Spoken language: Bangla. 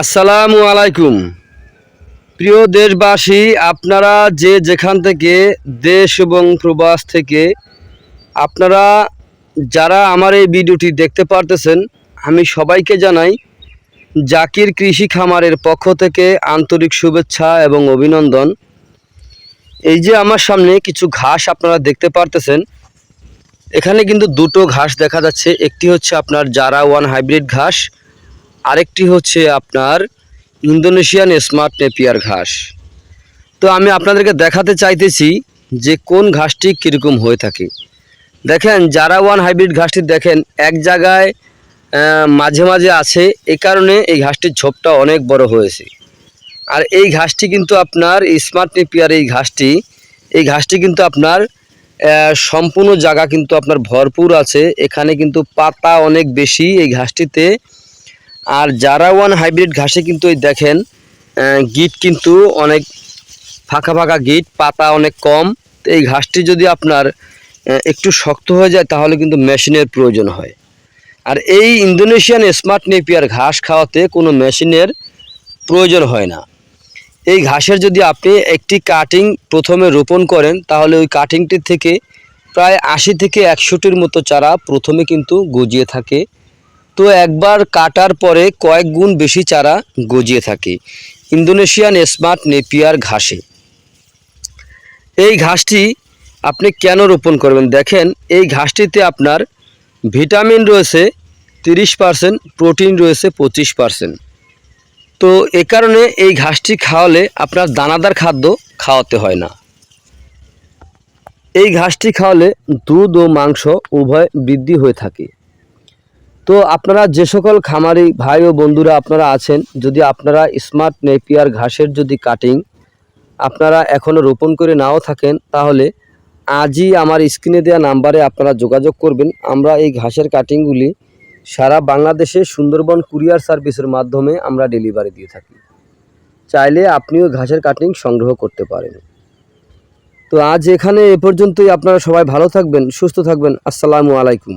আসসালামু আলাইকুম। প্রিয় দেশবাসী, আপনারা যে যেখান থেকে দেশ এবং প্রবাস থেকে আপনারা যারা আমার এই ভিডিওটি দেখতে পারতেছেন, আমি সবাইকে জানাই জাকির কৃষি খামারের পক্ষ থেকে আন্তরিক শুভেচ্ছা এবং অভিনন্দন। এই যে আমার সামনে কিছু ঘাস আপনারা দেখতে পারতেছেন, এখানে কিন্তু দুটো ঘাস দেখা যাচ্ছে। একটি হচ্ছে আপনার জারা ওয়ান হাইব্রিড ঘাস আরেকটি হচ্ছে আপনার ইন্দোনেশিয়ান স্মার্ট নেপিয়ার ঘাস। তো আমি আপনাদেরকে দেখাতে চাইতেছি যে কোন ঘাসটি কীরকম হয়ে থাকে। দেখেন, যারা ওয়ান হাইব্রিড ঘাসটি দেখেন, এক জায়গায় মাঝে মাঝে আছে এই কারণে এই ঘাসটির ঝোপটা অনেক বড় হয়েছে। আর এই ঘাসটি কিন্তু আপনার স্মার্ট নেপিয়ার এই ঘাসটি এই ঘাসটি কিন্তু আপনার সম্পূর্ণ জায়গা কিন্তু আপনার ভরপুর আছে। এখানে কিন্তু পাতা অনেক বেশি এই ঘাসটিতে আর যারা ওয়ান হাইব্রিড ঘাসে কিন্তু এই দেখেন গিট কিন্তু অনেক ফাঁকা ফাঁকা গিট, পাতা অনেক কম। এই ঘাসটি যদি আপনার একটু শক্ত হয়ে যায় তাহলে কিন্তু মেশিনের প্রয়োজন হয়। আর এই ইন্দোনেশিয়ান স্মার্ট নেপিয়ার ঘাস খাওয়াতে কোনো মেশিনের প্রয়োজন হয় না। এই ঘাসের যদি আপনি একটি কাটিং প্রথমে রোপণ করেন, তাহলে ওই কাটিংটি থেকে প্রায় আশি থেকে একশোটির মতো চারা প্রথমে কিন্তু গজিয়ে থাকে। তো একবার কাটার পরে কয়েক গুণ বেশি চারা গজিয়ে থাকে। ইন্দোনেশিয়ান স্মার্ট নেপিয়ার ঘাসে। এই ঘাসটি আপনি কেন রোপণ করবেন? দেখেন, এই ঘাসটিতে আপনার ভিটামিন রয়েছে তিরিশ পার্সেন্ট, প্রোটিন রয়েছে পঁচিশ পার্সেন্ট। তো এ কারণে এই ঘাসটি খাওয়ালে আপনার দানাদার খাদ্য খাওয়াতে হয় না। এই ঘাসটি খাওয়ালে দুধ ও মাংস উভয় বৃদ্ধি হয়ে থাকে। তো আপনারা যে সকল খামারি ভাই ও বন্ধুরা আপনারা আছেন, যদি আপনারা স্মার্ট নেপিয়ার ঘাসের যদি কাটিং আপনারা এখনও রোপণ করে নাও থাকেন, তাহলে আজই আমার স্ক্রিনে দেওয়া নাম্বারে আপনারা যোগাযোগ করবেন। আমরা এই ঘাসের কাটিংগুলি সারা বাংলাদেশে সুন্দরবন কুরিয়ার সার্ভিসের মাধ্যমে আমরা ডেলিভারি দিয়ে থাকি। চাইলে আপনিও ঘাসের কাটিং সংগ্রহ করতে পারেন। তো আজ এখানে এ পর্যন্তই। আপনারা সবাই ভালো থাকবেন, সুস্থ থাকবেন। আসসালামু আলাইকুম।